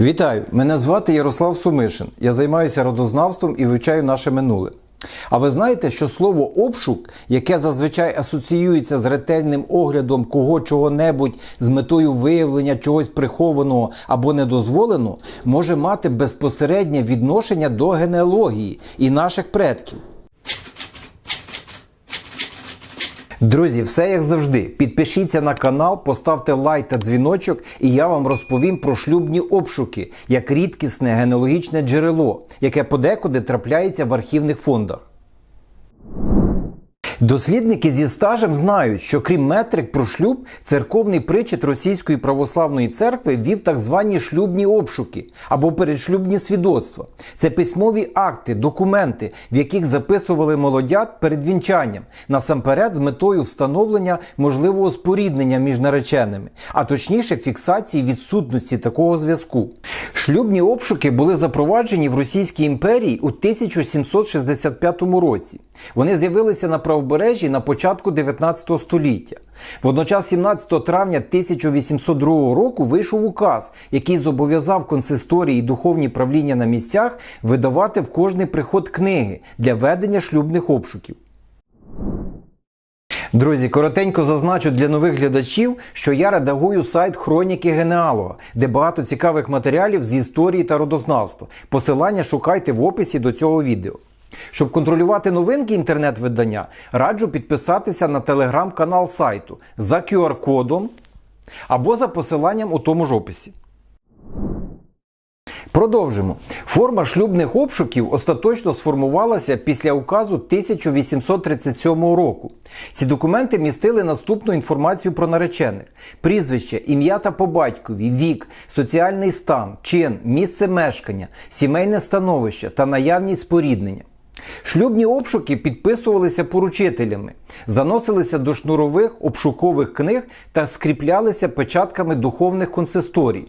Вітаю! Мене звати Ярослав Сумишин. Я займаюся родознавством і вивчаю наше минуле. А ви знаєте, що слово обшук, яке зазвичай асоціюється з ретельним оглядом кого чого-небудь з метою виявлення чогось прихованого або недозволеного, може мати безпосереднє відношення до генеалогії і наших предків. Друзі, все як завжди. Підпишіться на канал, поставте лайк та дзвіночок, і я вам розповім про шлюбні обшуки як рідкісне генеалогічне джерело, яке подекуди трапляється в архівних фондах. Дослідники зі стажем знають, що крім метрик про шлюб, церковний причет Російської православної церкви вів так звані шлюбні обшуки або передшлюбні свідоцтва. Це письмові акти, документи, в яких записували молодят перед вінчанням, насамперед з метою встановлення можливого споріднення між нареченими, а точніше фіксації відсутності такого зв'язку. Шлюбні обшуки були запроваджені в Російській імперії у 1765 році. Вони з'явилися на правобережжі на початку 19 століття. Водночас, 17 травня 1802 року вийшов указ, який зобов'язав консисторії і духовні правління на місцях видавати в кожний приход книги для ведення шлюбних обшуків. Друзі, коротенько зазначу для нових глядачів, що я редагую сайт Хроніки Генеалога, де багато цікавих матеріалів з історії та родознавства. Посилання шукайте в описі до цього відео. Щоб контролювати новинки інтернет-видання, раджу підписатися на телеграм-канал сайту за QR-кодом або за посиланням у тому ж описі. Продовжимо. Форма шлюбних обшуків остаточно сформувалася після указу 1837 року. Ці документи містили наступну інформацію про наречених: прізвище, ім'я та по батькові, вік, соціальний стан, чин, місце мешкання, сімейне становище та наявність споріднення. Шлюбні обшуки підписувалися поручителями, заносилися до шнурових обшукових книг та скріплялися печатками духовних консисторій.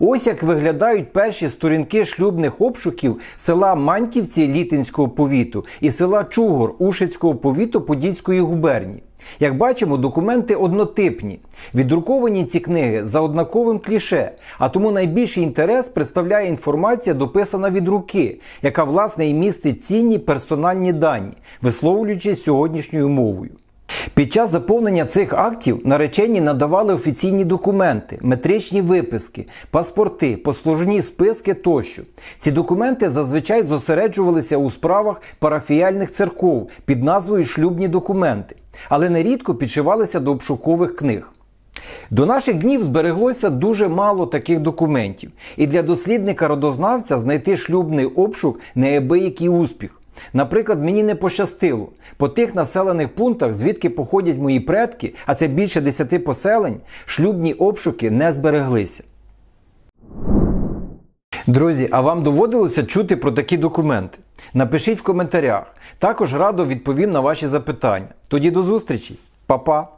Ось як виглядають перші сторінки шлюбних обшуків села Маньківці Літинського повіту і села Чугор Ушицького повіту Подільської губернії. Як бачимо, документи однотипні. Віддруковані ці книги за однаковим кліше, а тому найбільший інтерес представляє інформація, дописана від руки, яка власне і містить цінні персональні дані, висловлюючись сьогоднішньою мовою. Під час заповнення цих актів наречені надавали офіційні документи, метричні виписки, паспорти, послужні списки тощо. Ці документи зазвичай зосереджувалися у справах парафіяльних церков під назвою шлюбні документи, але нерідко підшивалися до обшукових книг. До наших днів збереглося дуже мало таких документів, і для дослідника-родознавця знайти шлюбний обшук неабиякий успіх. Наприклад, мені не пощастило. По тих населених пунктах, звідки походять мої предки, а це більше десяти поселень, шлюбні обшуки не збереглися. Друзі, а вам доводилося чути про такі документи? Напишіть в коментарях. Також радо відповім на ваші запитання. Тоді до зустрічі, Па-па!